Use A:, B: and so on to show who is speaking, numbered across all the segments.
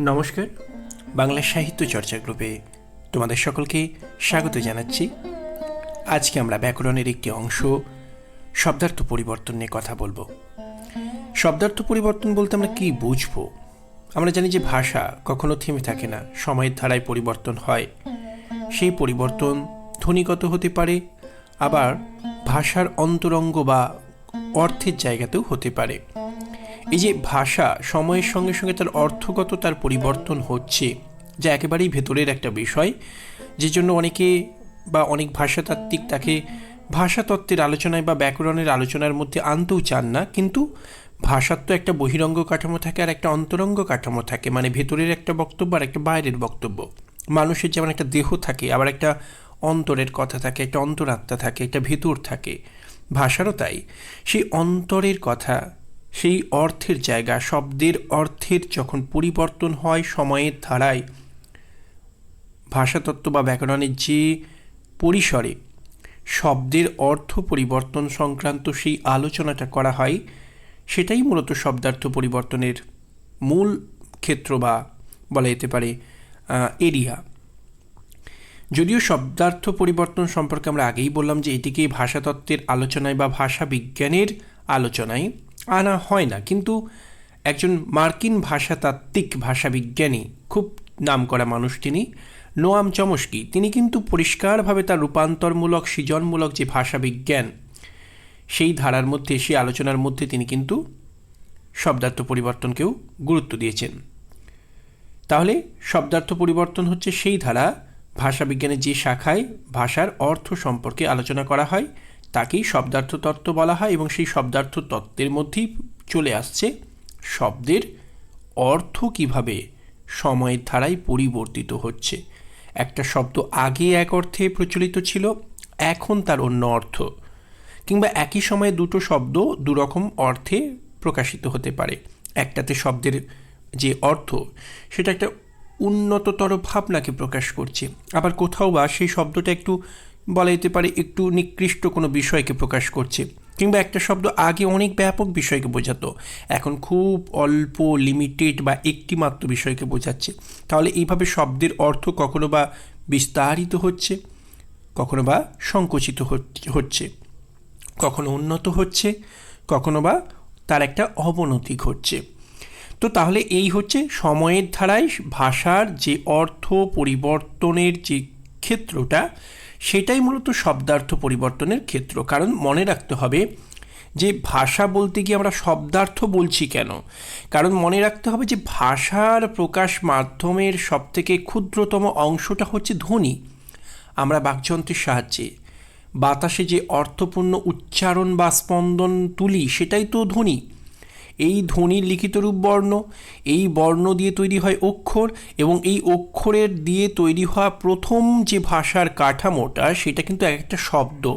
A: নমস্কার, বাংলা সাহিত্য চর্চা গ্রুপে তোমাদের সকলকে স্বাগত জানাচ্ছি। আজকে আমরা ব্যাকরণের একটি অংশ, শব্দার্থ পরিবর্তন নিয়ে কথা বলব। শব্দার্থ পরিবর্তন বলতে আমরা কী বুঝব? আমরা জানি যে ভাষা কখনো থেমে থাকে না, সময়ের ধারায় পরিবর্তন হয়। সেই পরিবর্তন ধ্বনিগত হতে পারে, আবার ভাষার অন্তরঙ্গ বা অর্থের জায়গাতেও হতে পারে। এই যে ভাষা, সময়ের সঙ্গে সঙ্গে তার অর্থগত তার পরিবর্তন হচ্ছে, যা একেবারেই ভেতরের একটা বিষয়, যে জন্য অনেকে বা অনেক ভাষাতাত্ত্বিক তাকে ভাষাতত্ত্বের আলোচনায় বা ব্যাকরণের আলোচনার মধ্যে আনতেও চান না, কিন্তু ভাষার তো একটা বহিরঙ্গ কাঠামো থাকে আর একটা অন্তরঙ্গ কাঠামো থাকে মানে ভেতরের একটা বক্তব্য আর একটা বাইরের বক্তব্য। মানুষের যেমন একটা দেহ থাকে, আবার একটা অন্তরের কথা থাকে, একটা অন্তরাত্মা থাকে, একটা ভেতর থাকে। ভাষারও তাই। সেই অন্তরের কথা সেই অর্থের জায়গা, শব্দের অর্থের যখন পরিবর্তন হয় সময়ের ধারায়, ভাষাতত্ত্ব বা ব্যাকরণের যে পরিসরে শব্দের অর্থ পরিবর্তন সংক্রান্ত সেই আলোচনাটা করা হয়, সেটাই মূলত শব্দার্থ পরিবর্তনের মূল ক্ষেত্র বা বলা যেতে পারে এরিয়া। যদিও শব্দার্থ পরিবর্তন সম্পর্কে আমরা আগেই বললাম যে এটিকে ভাষাতত্ত্বের আলোচনায় বা ভাষা বিজ্ঞানের আলোচনায় আনা হয় না। কিন্তু একজন মার্কিন ভাষাতাত্ত্বিক, ভাষাবিজ্ঞানী, খুব নাম করা মানুষ তিনি, নোয়াম চমস্কি, তিনি কিন্তু পরিষ্কারভাবে তার রূপান্তরমূলক, সৃজনমূলক যে ভাষাবিজ্ঞান, সেই ধারার মধ্যে, সেই আলোচনার মধ্যে তিনি কিন্তু শব্দার্থ পরিবর্তনকেও গুরুত্ব দিয়েছেন। তাহলে শব্দার্থ পরিবর্তন হচ্ছে সেই ধারা, ভাষাবিজ্ঞানের যে শাখায় ভাষার অর্থ সম্পর্কে আলোচনা করা হয় তাকেই শব্দার্থ তত্ত্ব বলা হয় এবং সেই শব্দার্থ তত্ত্বের মধ্যেই চলে আসছে শব্দের অর্থ কীভাবে সময়ের ধারায় পরিবর্তিত হচ্ছে। একটা শব্দ আগে এক অর্থে প্রচলিত ছিল, এখন তার অন্য অর্থ। কিংবা একই সময়ে দুটো শব্দ দুরকম অর্থে প্রকাশিত হতে পারে। একটাতে শব্দের যে অর্থ, সেটা একটা উন্নততর ভাবনাকে প্রকাশ করছে। আবার কোথাও বা সেই শব্দটা একটু বলা যেতে পারে একটু নিকৃষ্ট কোনো বিষয়কে প্রকাশ করছে, কিংবা একটা শব্দ আগে অনেক ব্যাপক বিষয়কে বোঝাতো, এখন খুব অল্প লিমিটেড বা একটি মাত্র বিষয়কে বোঝাচ্ছে। তাহলে এইভাবে শব্দের অর্থ কখনো বা বিস্তারিত হচ্ছে, কখনো বা সংকুচিত হচ্ছে, কখনো উন্নত হচ্ছে, কখনো বা তার একটা অবনতি ঘটছে। তো তাহলে এই হচ্ছে সময়ের ধারায় ভাষার যে অর্থ পরিবর্তনের যে ক্ষেত্রটা সেটাই মূলত শব্দার্থ পরিবর্তনের ক্ষেত্র। কারণ মনে রাখতে হবে যে ভাষা বলতে গিয়ে আমরা শব্দার্থ বলছি কেন? কারণ মনে রাখতে হবে যে ভাষার প্রকাশ মাধ্যমের সবথেকে ক্ষুদ্রতম অংশটা হচ্ছে ধ্বনি। আমরা বাকযন্ত্রের সাহায্যে বাতাসে যে অর্থপূর্ণ উচ্চারণ বা স্পন্দন তুলি, সেটাই তো ধ্বনি। এই ধ্বনির লিখিত রূপ বর্ণ, এই বর্ণ দিয়ে তৈরি হয় অক্ষর এবং এই অক্ষরের দিয়ে তৈরি হওয়া প্রথম যে ভাষার কাঠামোটা সেটা কিন্তু এক একটা শব্দ।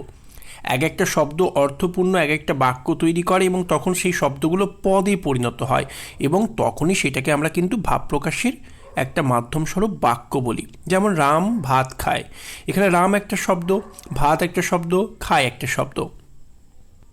A: এক একটা শব্দ অর্থপূর্ণ, এক একটা বাক্য তৈরি করে এবং তখন সেই শব্দগুলো পদে পরিণত হয় এবং তখনই সেটাকে আমরা কিন্তু ভাব প্রকাশের একটা মাধ্যম স্বরূপ বাক্য বলি। যেমন রাম ভাত খায়। এখানে রাম একটা শব্দ, ভাত একটা শব্দ, খায় একটা শব্দ।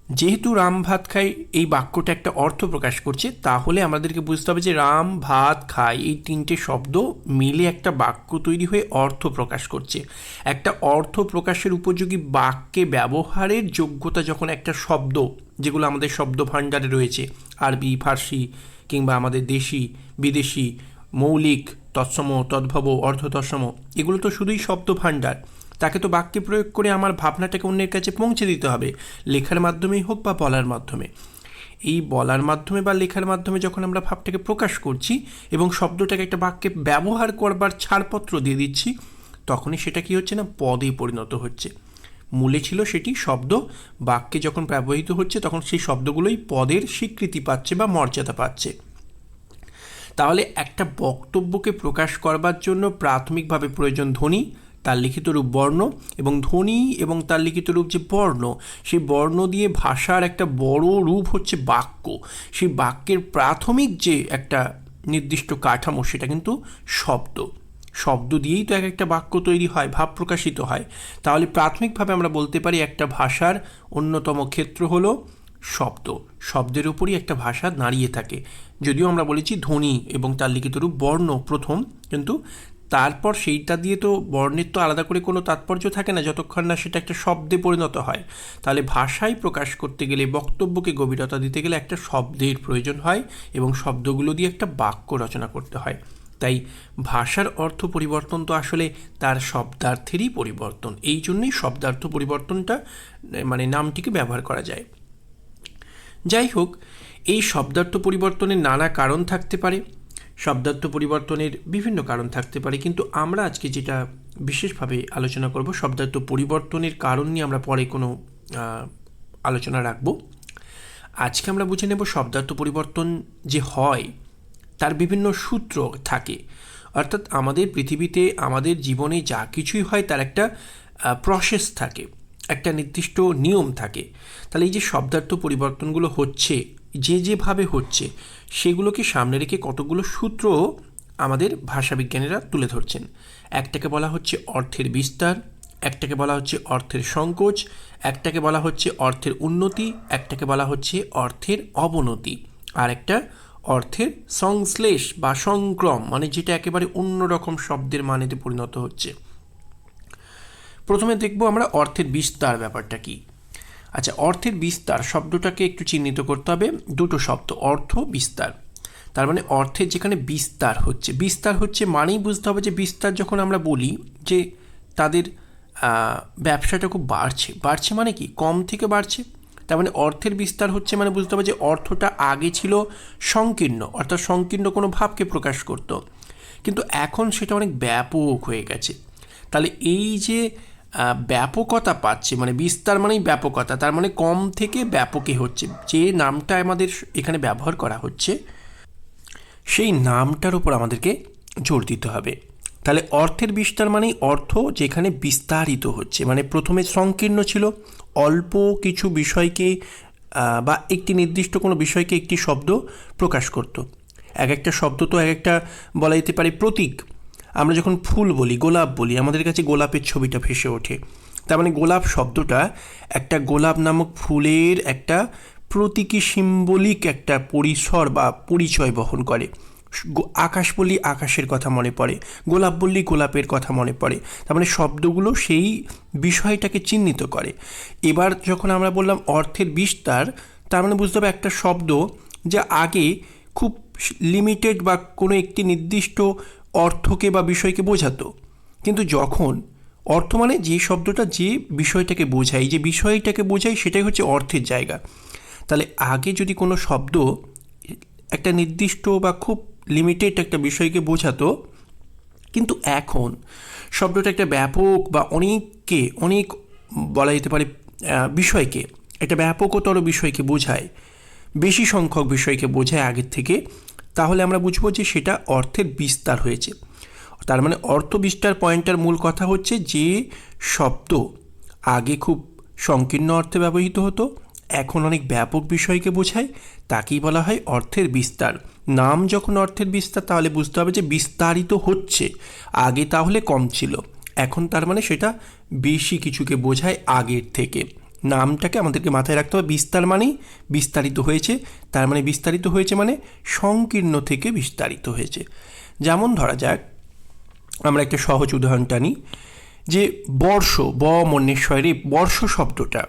A: যেহেতু রাম ভাত খাই, এই বাক্যটা একটা অর্থ প্রকাশ করছে, তাহলে আমাদেরকে বুঝতে হবে যে রাম ভাত খায় এই তিনটে শব্দ মিলে একটা বাক্য তৈরি হয়ে অর্থ প্রকাশ করছে। একটা অর্থ প্রকাশের উপযোগী বাক্যে ব্যবহারের যোগ্যতা যখন একটা শব্দ, যেগুলো আমাদের শব্দ ভাণ্ডারে রয়েছে, আরবি, ফার্সি কিংবা আমাদের দেশি, বিদেশি, মৌলিক, তৎসম, তদ্ভব অর্ধ তৎসম এগুলো তো শুধুই শব্দ ভাণ্ডার তাকে তো বাক্যে প্রয়োগ করে আমার ভাবনাটাকে অন্যের কাছে পৌঁছে দিতে হবে, লেখার মাধ্যমেই হোক বা বলার মাধ্যমে। এই বলার মাধ্যমে বা লেখার মাধ্যমে যখন আমরা ভাবটাকে প্রকাশ করছি এবং শব্দটাকে একটা বাক্যে ব্যবহার করবার ছাড়পত্র দিয়ে দিচ্ছি, তখনই সেটা কি হচ্ছে না, পদে পরিণত হচ্ছে। মূলে ছিল সেটি শব্দ, বাক্যে যখন ব্যবহৃত হচ্ছে তখন সেই শব্দগুলোই পদের স্বীকৃতি পাচ্ছে বা মর্যাদা পাচ্ছে। তাহলে একটা বক্তব্যকে প্রকাশ করবার জন্য প্রাথমিকভাবে প্রয়োজন ধ্বনি তার লিখিত রূপ বর্ণ এবং ধ্বনি এবং তার লিখিত রূপ যে বর্ণ, সেই বর্ণ দিয়ে ভাষার একটা বড় রূপ হচ্ছে বাক্য। সেই বাক্যের প্রাথমিক যে একটা নির্দিষ্ট কাঠামো, সেটা কিন্তু শব্দ। শব্দ দিয়েই তো এক একটা বাক্য তৈরি হয়, ভাব প্রকাশিত হয়। তাহলে প্রাথমিকভাবে আমরা বলতে পারি একটা ভাষার অন্যতম ক্ষেত্র হলো শব্দ। শব্দের উপরই একটা ভাষা দাঁড়িয়ে থাকে। যদিও আমরা বলেছি ধ্বনি এবং তার লিখিত রূপ বর্ণ প্রথম, কিন্তু তারপর সেইটা দিয়ে তো বর্ণের তো আলাদা করে কোনো তাৎপর্য থাকে না, যতক্ষণ না সেটা একটা শব্দে পরিণত হয়। তাহলে ভাষায় প্রকাশ করতে গেলে, বক্তব্যকে গভীরতা দিতে গেলে একটা শব্দের প্রয়োজন হয় এবং শব্দগুলো দিয়ে একটা বাক্য রচনা করতে হয়। তাই ভাষার অর্থ পরিবর্তন তো আসলে তার শব্দার্থেরই পরিবর্তন। এই জন্যই শব্দার্থ পরিবর্তনটা মানে নামটিকে ব্যবহার করা যায়। যাই হোক, এই শব্দার্থ পরিবর্তনের নানা কারণ থাকতে পারে। শব্দার্থ পরিবর্তনের বিভিন্ন কারণ থাকতে পারে, কিন্তু আমরা আজকে যেটা বিশেষভাবে আলোচনা করব, শব্দার্থ পরিবর্তনের কারণ নিয়ে আমরা পরে কোনো আলোচনা রাখব। আজকে আমরা বুঝে নেব শব্দার্থ পরিবর্তন যে হয়, তার বিভিন্ন সূত্র থাকে। অর্থাৎ আমাদের পৃথিবীতে, আমাদের জীবনে যা কিছুই হয়, তার একটা প্রসেস থাকে, একটা নির্দিষ্ট নিয়ম থাকে। তাহলে এই যে শব্দার্থ পরিবর্তনগুলো হচ্ছে, যে যেভাবে হচ্ছে সেগুলোকে সামনে রেখে কতগুলো সূত্র আমাদের ভাষাবিজ্ঞানীরা তুলে ধরছেন। একটাকে বলা হচ্ছে অর্থের বিস্তার, একটাকে বলা হচ্ছে অর্থের সংকোচ, একটাকে বলা হচ্ছে অর্থের উন্নতি, একটাকে বলা হচ্ছে অর্থের অবনতি। আর একটা অর্থের সংশ্লেষ বা সংক্রম মানে যেটা একেবারে অন্যরকম শব্দের মানেতে পরিণত হচ্ছে। প্রথমে দেখব আমরা অর্থের বিস্তার ব্যাপারটা কি। আচ্ছা অর্থের বিস্তার শব্দটাকে একটু চিহ্নিত করতে হবে। দুটো শব্দ, অর্থ, বিস্তার। তার মানে অর্থের যেখানে বিস্তার হচ্ছে বিস্তার হচ্ছে মানেই বুঝতে হবে যে বিস্তার যখন আমরা বলি যে তাদের ব্যবসাটা খুব বাড়ছে। বাড়ছে মানে কি? কম থেকে বাড়ছে। তার মানে অর্থের বিস্তার হচ্ছে মানে বুঝতে হবে যে অর্থটা আগে ছিল সংকীর্ণ, অর্থাৎ সংকীর্ণ কোনো ভাবকে প্রকাশ করত। কিন্তু এখন সেটা অনেক ব্যাপক হয়ে গেছে। তাহলে এই যে ব্যাপকতা পাচ্ছে মানে বিস্তার মানেই ব্যাপকতা, তার মানে কম থেকে ব্যাপকে হচ্ছে। যে নামটা আমাদের এখানে ব্যবহার করা হচ্ছে, সেই নামটার উপর আমাদেরকে জোর দিতে হবে। তাহলে অর্থের বিস্তার মানেই অর্থ যেখানে বিস্তারিত হচ্ছে মানে প্রথমে সংকীর্ণ ছিল, অল্প কিছু বিষয়কে বা একটি নির্দিষ্ট কোনো বিষয়কে একটি শব্দ প্রকাশ করত। এক একটা শব্দ তো এক একটা বলা যেতে পারে প্রতীক। আমরা যখন ফুল বলি, গোলাপ বলি, আমাদের কাছে গোলাপের ছবিটা ভেসে ওঠে। তার মানে গোলাপ শব্দটা একটা গোলাপ নামক ফুলের একটা প্রতীকী সিম্বলিক একটা পরিসর বা পরিচয় বহন করে। আকাশ বললি আকাশের কথা মনে পড়ে, গোলাপ বললি গোলাপের কথা মনে পড়ে। তার মানে শব্দগুলো সেই বিষয়টাকে চিহ্নিত করে। এবার যখন আমরা বললাম অর্থের বিস্তার, তার মানে বুঝতে হবে একটা শব্দ যা আগে খুব লিমিটেড বা কোনো একটি নির্দিষ্ট অর্থকে বা বিষয়কে বোঝাতো। কিন্তু যখন, অর্থ মানে যে শব্দটা যে বিষয়টাকে বোঝায়, যে বিষয়টাকে বোঝায় সেটাই হচ্ছে অর্থের জায়গা। তাহলে আগে যদি কোনো শব্দ একটা নির্দিষ্ট বা খুব লিমিটেড একটা বিষয়কে বোঝাতো, কিন্তু এখন শব্দটা একটা ব্যাপক বা অনেককে, অনেক বলা যেতে পারে বিষয়কে, একটা ব্যাপকতর বিষয়কে বোঝায়, বেশি সংখ্যক বিষয়কে বোঝায় আগের থেকে তাহলে আমরা বুঝব যে সেটা অর্থের বিস্তার হয়েছে। তার মানে অর্থ বিস্তার পয়েন্টটার মূল কথা হচ্ছে যে শব্দ আগে খুব সংকীর্ণ অর্থে ব্যবহৃত হতো, এখন অনেক ব্যাপক বিষয়কে বোঝায়, তাকেই বলা হয় অর্থের বিস্তার। নাম যখন অর্থের বিস্তার, তাহলে বুঝতে হবে যে বিস্তারিত হচ্ছে। আগে তাহলে কম ছিল। এখন তার মানে সেটা বেশি কিছুকে বোঝায় আগের থেকে। নামটাকে আমাদেরকে মাথায় রাখতে হবে। বিস্তার মানেই বিস্তারিত হয়েছে। তার মানে বিস্তারিত হয়েছে মানে সংকীর্ণ থেকে বিস্তারিত হয়েছে। যেমন ধরা যাক, আমরা একটা সহজ উদাহরণ টানি যে বর্ষ, ব মন্যেশ্বরে বর্ষ শব্দটা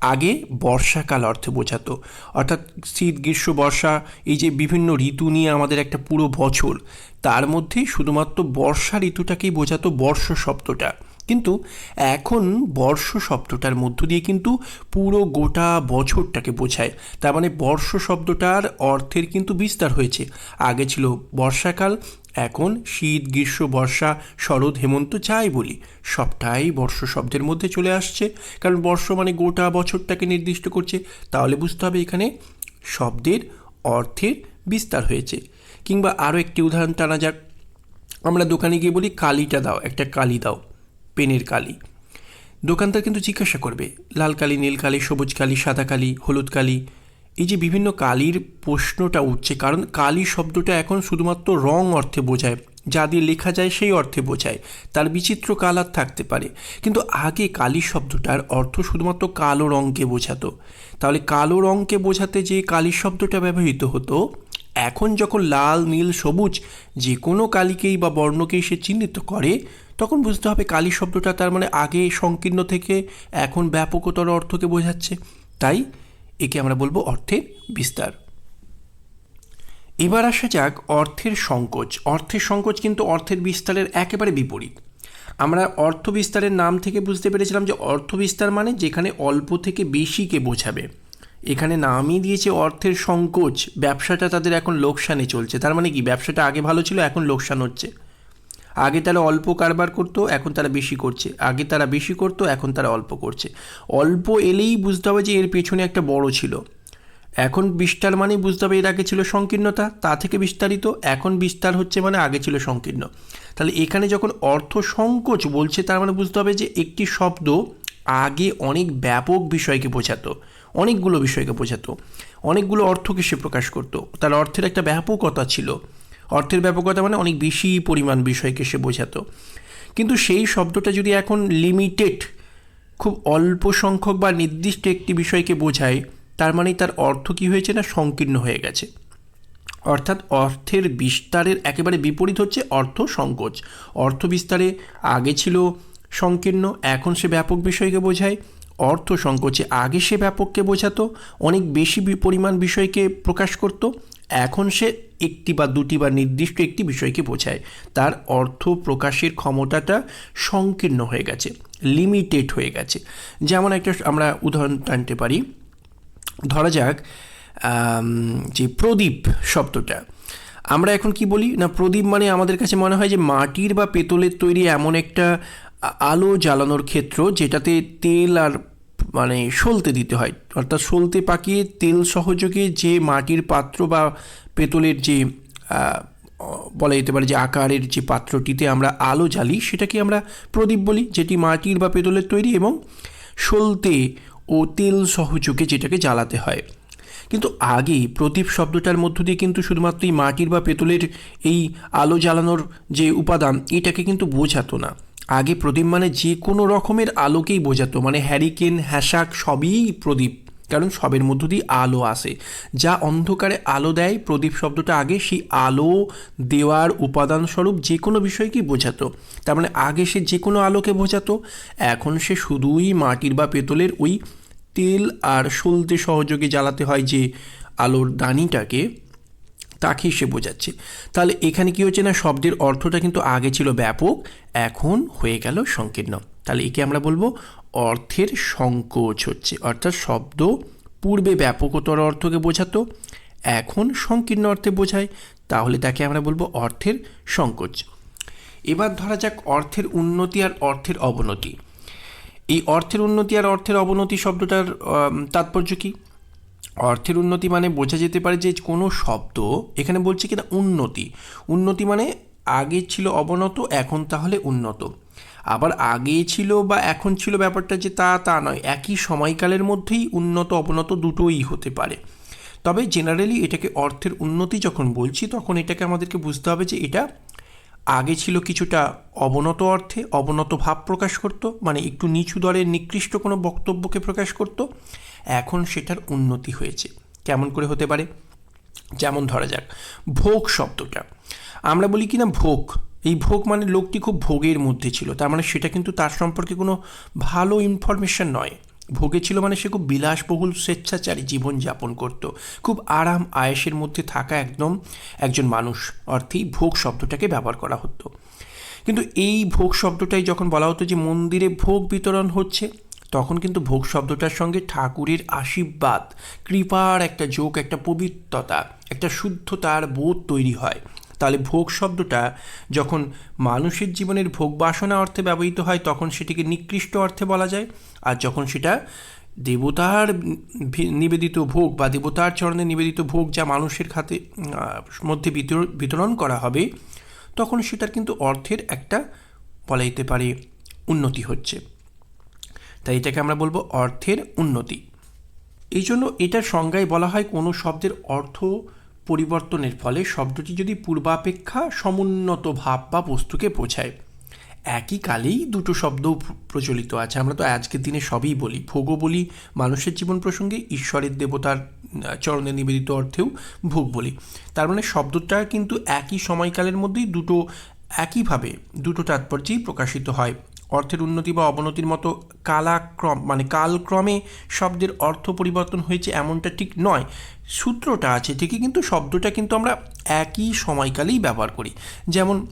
A: আগে বর্ষাকাল অর্থে বোঝাতো। অর্থাৎ শীত, গ্রীষ্ম, বর্ষা, এই যে বিভিন্ন ঋতু নিয়ে আমাদের একটা পুরো বছর, তার মধ্যেই শুধুমাত্র বর্ষা ঋতুটাকেই বোঝাতো বর্ষ শব্দটা। কিন্তু এখন বর্ষ শব্দটার মধ্য দিয়ে কিন্তু পুরো গোটা বছরটাকে বোঝায়। তার মানে বর্ষ শব্দটার অর্থের কিন্তু বিস্তার হয়েছে। আগে ছিল বর্ষাকাল, এখন শীত, গ্রীষ্ম, বর্ষা, শরৎ, হেমন্ত যাই বলি, সবটাই বর্ষ শব্দের মধ্যে চলে আসছে। কারণ বর্ষ মানে গোটা বছরটাকে নির্দিষ্ট করছে। তাহলে বুঝতে হবে এখানে শব্দের অর্থের বিস্তার হয়েছে। কিংবা আরও একটি উদাহরণ টানা যাক। আমরা দোকানে গিয়ে বলি কালিটা দাও, একটা কালি দাও। পেনের কালি। দোকানদার কিন্তু জিজ্ঞাসা করবে, লাল কালি, নীল কালি, সবুজ কালি, সাদা কালি, হলুদ কালি। এই যে বিভিন্ন কালির প্রশ্নটা উঠছে, কারণ কালি শব্দটা এখন শুধুমাত্র রং অর্থে বোঝায়, যা দিয়ে লেখা যায় সেই অর্থে বোঝায়, তার বিচিত্র কালার থাকতে পারে। কিন্তু আগে কালি শব্দটার অর্থ শুধুমাত্র কালো রঙকে বোঝাতো। তাহলে কালো রঙকে বোঝাতে যে কালি শব্দটা ব্যবহৃত হতো, এখন যখন লাল, নীল, সবুজ যে কোনো কালিকেই বা বর্ণকেই সে চিহ্নিত করে তখন বুঝতে হবে কালি শব্দটা তার মানে আগে সংকীর্ণ থেকে এখন ব্যাপকতর অর্থকে বোঝাচ্ছে। তাই একে আমরা বলব অর্থের বিস্তার। এবার আসা যাক অর্থের সংকোচ। অর্থের সংকোচ কিন্তু অর্থের বিস্তারের একেবারে বিপরীত। আমরা অর্থ বিস্তারের নাম থেকে বুঝতে পেরেছিলাম যে অর্থ বিস্তার মানে যেখানে অল্প থেকে বেশিকে বোঝাবে। এখানে নামই দিয়েছে অর্থের সংকোচ। ব্যবসাটা তাদের এখন লোকসানে চলছে। তার মানে কি? ব্যবসাটা আগে ভালো ছিল, এখন লোকসান হচ্ছে। আগে তারা অল্প কারবার করতো, এখন তারা বেশি করছে। আগে তারা বেশি করতো, এখন তারা অল্প করছে। অল্প এলেই বুঝতে হবে যে এর পেছনে একটা বড় ছিল। এখন বিস্তার মানে বুঝতে হবে এর আগে ছিল সংকীর্ণতা, তা থেকে বিস্তারিত। এখন বিস্তার হচ্ছে মানে আগে ছিল সংকীর্ণ। তাহলে এখানে যখন অর্থ সংকোচ বলছে, তার মানে বুঝতে হবে যে একটি শব্দ আগে অনেক ব্যাপক বিষয়কে বোঝাতো, অনেকগুলো বিষয়কে বোঝাতো, অনেকগুলো অর্থকে সে প্রকাশ করতো। তার অর্থের একটা ব্যাপকতা ছিল। অর্থের ব্যাপকতা মানে অনেক বেশি পরিমাণ বিষয়কে সে বোঝাতো। কিন্তু সেই শব্দটা যদি এখন লিমিটেড খুব অল্প সংখ্যক বা নির্দিষ্ট একটি বিষয়কে বোঝায়, তার মানে তার অর্থ কী হয়েছে না সংকীর্ণ হয়ে গেছে। অর্থাৎ অর্থের বিস্তারের একেবারে বিপরীত হচ্ছে অর্থ সংকোচ। অর্থ বিস্তারে আগে ছিল সংকীর্ণ, এখন সে ব্যাপক বিষয়কে বোঝায়। অর্থ সংকোচে আগে সে ব্যাপককে বোঝাতো, অনেক বেশি পরিমাণ বিষয়কে প্রকাশ করত। এখন সে একটি বা দুটি বা নির্দিষ্ট একটি বিষয়কে বোঝায়। তার অর্থ প্রকাশের ক্ষমতাটা সংকীর্ণ হয়ে গেছে লিমিটেড হয়ে গেছে। যেমন একটা আমরা উদাহরণ টানতে পারি। ধরা যাক যে প্রদীপ শব্দটা। আমরা এখন কি বলি? না, প্রদীপ মানে আমাদের কাছে মনে হয় যে মাটির বা পেতলের তৈরি এমন একটা আলো জ্বালানোর ক্ষেত্র যেটাতে তেল আর মানে সলতে দিতে হয়। অর্থাৎ সলতে পাকিয়ে তেল সহযোগে যে মাটির পাত্র বা পেতলের যে বলা যেতে পারে যে আকারের যে পাত্রটিতে আমরা আলো জ্বালি, সেটাকে আমরা প্রদীপ বলি, যেটি মাটির বা পেতলের তৈরি এবং সলতে ও তেল সহযোগে যেটাকে জ্বালাতে হয়। কিন্তু আগে প্রদীপ শব্দটার মধ্য দিয়ে কিন্তু শুধুমাত্র এই মাটির বা পেতলের এই আলো জ্বালানোর যে উপাদান, এটাকে কিন্তু বোঝাতো না। আগে প্রদীপ মানে যে কোনো রকমের আলোকেই বোঝাতো মানে হ্যারিকেন হ্যাশাক সবই প্রদীপ। কারণ সবের মধ্য দিয়ে আলো আসে। যা অন্ধকারে আলো দেয়, প্রদীপ শব্দটা আগে সেই আলো দেওয়ার উপাদানস্বরূপ যে কোনো বিষয়কেই বোঝাতো। তার মানে আগে সে যে কোনো আলোকে বোঝাতো। এখন সে শুধুই মাটির বা পেতলের ওই তেল আর সলতে সহযোগে জ্বালাতে হয় যে আলোর দানিটাকে। তাকে সে বোঝাচ্ছে। তাহলে এখানে কী হচ্ছে না, শব্দের অর্থটা কিন্তু আগে ছিল ব্যাপক, এখন হয়ে গেল সংকীর্ণ। তাহলে একে আমরা বলব অর্থের সংকোচ হচ্ছে। অর্থাৎ শব্দ পূর্বে ব্যাপকতর অর্থকে বোঝাতো, এখন সংকীর্ণ অর্থে বোঝায়। তাহলে তাকে আমরা বলব অর্থের সংকোচ। এবার ধরা যাক অর্থের উন্নতি আর অর্থের অবনতি। এই অর্থের উন্নতি আর অর্থের অবনতি শব্দটার তাৎপর্য কী? অর্থের উন্নতি মানে বোঝা যেতে পারে যে কোনো শব্দ, এখানে বলছে কিনা উন্নতি। উন্নতি মানে আগে ছিল অবনত, এখন তাহলে উন্নত। আবার আগে ছিল বা এখন ছিল ব্যাপারটা যে তা তা নয়, একই সময়কালের মধ্যেই উন্নত, অবনত দুটোই হতে পারে। তবে জেনারেলি এটাকে অর্থের উন্নতি যখন বলছি, তখন এটাকে আমাদেরকে বুঝতে হবে যে এটা আগে ছিল কিছুটা অবনত অর্থে, অবনত ভাব প্রকাশ করত মানে একটু নিচু দরের নিকৃষ্ট কোনো বক্তব্যকে প্রকাশ করত। এখন সেটার উন্নতি হয়েছে। কেমন করে হতে পারে? যেমন ধরা যাক, ভোগ শব্দটা। আমরা বলি কি না ভোগ? এই ভোগ মানে লোকটি খুব ভোগের মধ্যে ছিল, তার মানে সেটা কিন্তু তার সম্পর্কে কোনো ভালো ইনফরমেশন নয়। ভোগে ছিল মানে সে খুব বিলাসবহুল, স্বেচ্ছাচারী জীবন যাপন করত। খুব আরাম, আয়েসের মধ্যে থাকা একদম একজন মানুষ। অর্থেই ভোগ শব্দটাকে ব্যবহার করা হতো। কিন্তু এই ভোগ শব্দটাই যখন বলা হতো যে মন্দিরে ভোগ বিতরণ হচ্ছে তখন কিন্তু ভোগ শব্দটার সঙ্গে ঠাকুরের আশীর্বাদ, কৃপার একটা যোগ, একটা পবিত্রতা, একটা শুদ্ধতার বোধ তৈরি হয়। তাহলে ভোগ শব্দটা যখন মানুষের জীবনের ভোগ বাসনা অর্থে ব্যবহৃত হয়, তখন সেটিকে নিকৃষ্ট অর্থে বলা যায়। আর যখন সেটা দেবতার নিবেদিত ভোগ বা দেবতার চরণে নিবেদিত ভোগ যা মানুষের খাতে মধ্যে বিতরণ করা হবে, তখন সেটার কিন্তু অর্থের একটা বলা যেতে পারে উন্নতি হচ্ছে। তাই এটাকে আমরা বলব অর্থের উন্নতি। এই জন্য এটার সংজ্ঞায় বলা হয় কোনো শব্দের অর্থ পরিবর্তনের ফলে শব্দটি যদি পূর্বাপেক্ষা সমুন্নত ভাব বা বস্তুকে বোঝায়। একই কালেই দুটো শব্দ প্রচলিত আছে। আমরা তো আজকের দিনে সবই বলি। ভোগও বলি, মানুষের জীবন প্রসঙ্গে ঈশ্বরের দেবতার চরণে নিবেদিত অর্থেও ভোগ বলি। তার মানে শব্দটা কিন্তু একই সময়কালের মধ্যেই দুটো, একইভাবে দুটো তাৎপর্যেই প্রকাশিত হয়। অর্থের উন্নতি বা অবনতির মতো কালাক্রম মানে কালক্রমে শব্দের অর্থ পরিবর্তন হয়েছে এমনটা ঠিক নয়। সূত্রটা আছে ঠিকই, কিন্তু শব্দটা কিন্তু আমরা একই সময়কালেই ব্যবহার করি। যেমন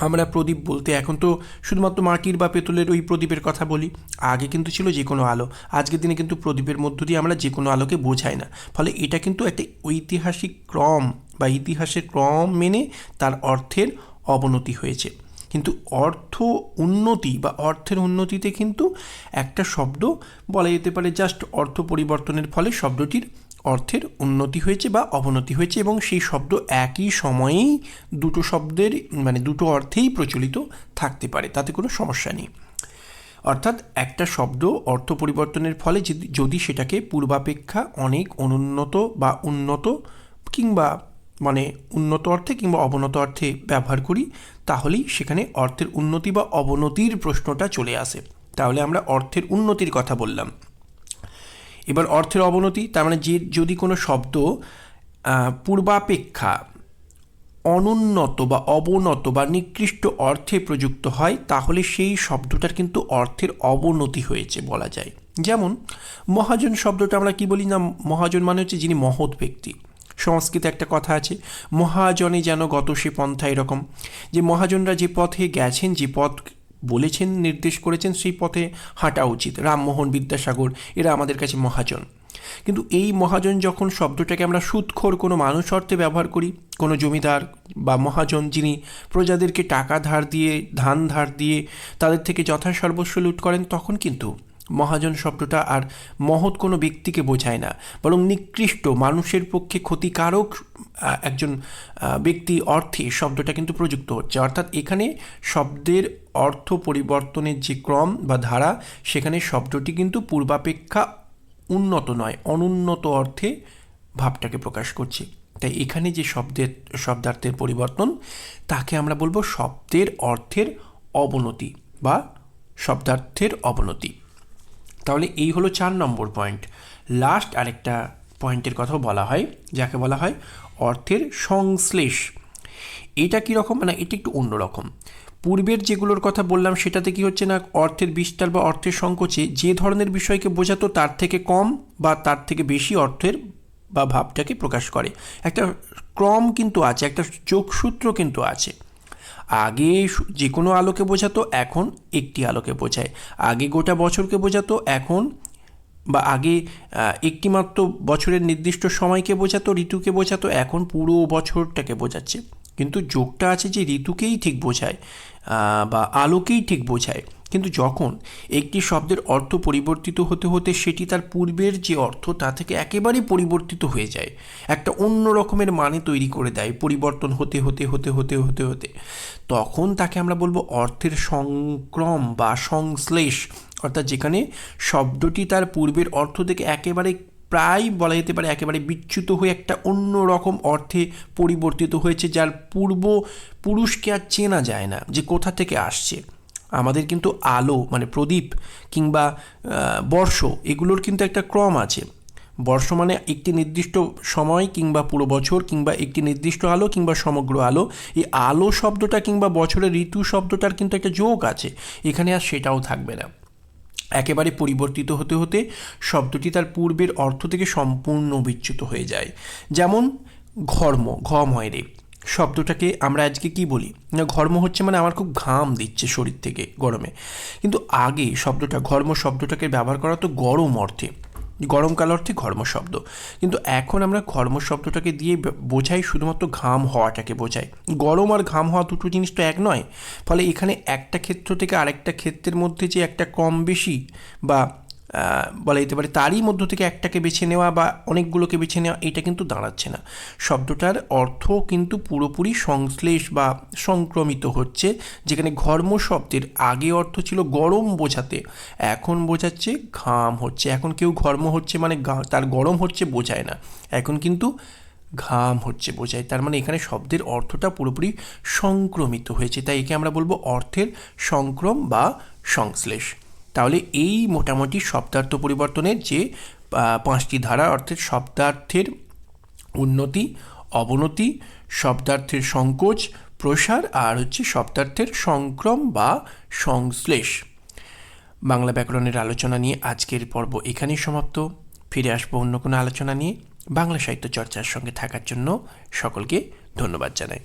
A: আমরা প্রদীপ বলতে এখন তো শুধুমাত্র মাটির বা পেতলের ওই প্রদীপের কথা বলি। আগে কিন্তু ছিল যে কোনো আলো, আজকের দিনে কিন্তু প্রদীপের মধ্য দিয়ে আমরা যে কোনো আলোকে বোঝাই না। ফলে এটা কিন্তু একটা ঐতিহাসিক ক্রম বা ইতিহাসের ক্রম মেনে তার অর্থের অবনতি হয়েছে। কিন্তু অর্থ উন্নতি বা অর্থের উন্নতিতে কিন্তু একটা শব্দ বলা যেতে পারে জাস্ট অর্থ পরিবর্তনের ফলে শব্দটির অর্থের উন্নতি হয়েছে বা অবনতি হয়েছে এবং সেই শব্দ একই সময়েই দুটো শব্দের মানে দুটো অর্থেই প্রচলিত থাকতে পারে, তাতে কোনো সমস্যা নেই। অর্থাৎ একটা শব্দ অর্থ পরিবর্তনের ফলে যদি সেটাকে পূর্বাপেক্ষা অনেক অনুন্নত বা উন্নত কিংবা মানে উন্নত অর্থে কিংবা অবনত অর্থে ব্যবহার করি, তাহলেই সেখানে অর্থের উন্নতি বা অবনতির প্রশ্নটা চলে আসে। তাহলে আমরা অর্থের উন্নতির কথা বললাম। এবার অর্থের অবনতি, তার মানে যে যদি কোনো শব্দ পূর্বাপেক্ষা, অনুন্নত বা অবনত বা নিকৃষ্ট অর্থে প্রযুক্ত হয়, তাহলে সেই শব্দটার কিন্তু অর্থের অবনতি হয়েছে বলা যায়। যেমন মহাজন শব্দটা আমরা কি বলি না? মহাজন মানে হচ্ছে যিনি মহৎ ব্যক্তি। সংস্কৃতে একটা কথা আছে, মহাজনে যেন গত সে পন্থা এরকম। যে মহাজনরা যে পথে গেছেন, যে পথ বলেছেন, নির্দেশ করেছেন, সেই পথে হাঁটা উচিত। রামমোহন বিদ্যাসাগর, এরা আমাদের কাছে মহাজন। কিন্তু এই মহাজন যখন শব্দটাকে আমরা সুৎখোর কোনো মানুষ অর্থে ব্যবহার করি, কোনো জমিদার বা মহাজন যিনি প্রজাদেরকে টাকা ধার দিয়ে, ধান ধার দিয়ে তাদের থেকে যথাসর্বস্ব লুট করেন, তখন কিন্তু মহাজন শব্দটা আর মহৎ কোনো ব্যক্তিকে বোঝায় না, বরং নিকৃষ্ট, মানুষের পক্ষে ক্ষতিকারক একজন ব্যক্তি অর্থে শব্দটা কিন্তু প্রযুক্ত হচ্ছে। অর্থাৎ এখানে শব্দের অর্থ পরিবর্তনের যে ক্রম বা ধারা, সেখানে শব্দটি কিন্তু পূর্বাপেক্ষা উন্নত নয়, অনুন্নত অর্থে ভাবটাকে প্রকাশ করছে। তাই এখানে যে শব্দের, শব্দার্থের পরিবর্তন, তাকে আমরা বলব শব্দের অর্থের অবনতি বা শব্দার্থের অবনতি। তাহলে এই হলো চার নম্বর পয়েন্ট লাস্ট আরেকটা পয়েন্টের কথাও বলা হয়, যাকে বলা হয় অর্থের সংশ্লেষ। এটা কীরকম মানে এটা একটু অন্যরকম পূর্বের যেগুলোর কথা বললাম, সেটাতে কি হচ্ছে না, অর্থের বিস্তার বা অর্থের সংকোচে যে ধরনের বিষয়কে বোঝাতো, তার থেকে কম বা তার থেকে বেশি অর্থের বা ভাবটাকে প্রকাশ করে। একটা ক্রম কিন্তু আছে, একটা যোগসূত্র কিন্তু আছে। আগে যে কোনো আলোকে বোঝাতো, এখন একটি আলোকে বোঝায়। আগে গোটা বছরকে বোঝাতো, এখন বা আগে একটি মাত্র বছরের নির্দিষ্ট সময়কে বোঝাতো, ঋতুকে বোঝাতো, এখন পুরো বছরটাকে বোঝাচ্ছে। কিন্তু যোগটা আছে যে ঋতুকেই ঠিক বোঝায় বা আলোকেই ঠিক বোঝায়। কিন্তু যখন একটি শব্দের অর্থ পরিবর্তিত হতে হতে সেটি তার পূর্বের যে অর্থ, তা থেকে একেবারেই পরিবর্তিত হয়ে যায়। একটা অন্য রকমের মানে তৈরি করে দেয়, পরিবর্তন হতে হতে হতে হতে হতে হতে। তখন তাকে আমরা বলব অর্থের সংক্রম বা সংশ্লেষ। অর্থাৎ যেখানে শব্দটি তার পূর্বের অর্থ থেকে একেবারে প্রায় বলা যেতে পারে একেবারে বিচ্যুত হয়ে একটা অন্য রকম অর্থে পরিবর্তিত হয়েছে, যার পূর্ব পুরুষকে আর চেনা যায় না, যে কোথা থেকে আসছে। আমাদের কিন্তু আলো মানে প্রদীপ কিংবা বর্ষ, এগুলোর কিন্তু একটা ক্রম আছে। বর্ষ মানে একটি নির্দিষ্ট সময় কিংবা পুরো বছর কিংবা একটি নির্দিষ্ট আলো কিংবা সমগ্র আলো। এই আলো শব্দটা কিংবা বছরের ঋতু শব্দটার কিন্তু একটা যোগ আছে। এখানে আর সেটাও থাকবে না। একেবারে পরিবর্তিত হতে হতে শব্দটি তার পূর্বের অর্থ থেকে সম্পূর্ণ বিচ্যুত হয়ে যায়। যেমন, ঘর্ম, ঘম হয় রে। শব্দটাকে আমরা আজকে কি বলি? ঘর্ম হচ্ছে মানে আমার খুব ঘাম দিচ্ছে শরীর থেকে গরমে। কিন্তু আগে শব্দটা, ঘর্ম শব্দটাকে ব্যবহার করা তো গরম অর্থে। গরমকাল অর্থে ঘর্ম শব্দ। কিন্তু এখন আমরা ঘর্ম শব্দটাকে দিয়ে বোঝাই শুধুমাত্র ঘাম হওয়াটাকে বোঝাই। গরম আর ঘাম হওয়া দুটো জিনিস তো এক নয়। ফলে এখানে একটা ক্ষেত্র থেকে আরেকটা ক্ষেত্রের মধ্যে যে একটা কম বেশি বা বলা যেতে পারে তারই মধ্য থেকে একটাকে বেছে নেওয়া বা অনেকগুলোকে বেছে নেওয়া, এটা কিন্তু দাঁড়াচ্ছে না। শব্দটার অর্থ কিন্তু পুরোপুরি সংশ্লেষ বা সংক্রমিত হচ্ছে, যেখানে ঘর্ম শব্দের আগে অর্থ ছিল গরম বোঝাতে, এখন বোঝাচ্ছে ঘাম হচ্ছে। এখন কেউ ঘর্ম হচ্ছে মানে তার গরম হচ্ছে বোঝায় না। এখন কিন্তু ঘাম হচ্ছে বোঝায়। তার মানে এখানে শব্দের অর্থটা পুরোপুরি সংক্রমিত হয়েছে। তাই একে আমরা বলব অর্থের সংক্রম বা সংশ্লেষ। তাহলে এই মোটামুটি শব্দার্থ পরিবর্তনের যে পাঁচটি ধারা, অর্থাৎ শব্দার্থের উন্নতি, অবনতি, শব্দার্থের সংকোচ, প্রসার আর হচ্ছে শব্দার্থের সংক্রম বা সংশ্লেষ। বাংলা ব্যাকরণের আলোচনা নিয়ে আজকের পর্ব এখানেই সমাপ্ত। ফিরে আসব অন্য কোনো আলোচনা নিয়ে। বাংলা সাহিত্য চর্চার সঙ্গে থাকার জন্য সকলকে ধন্যবাদ জানাই।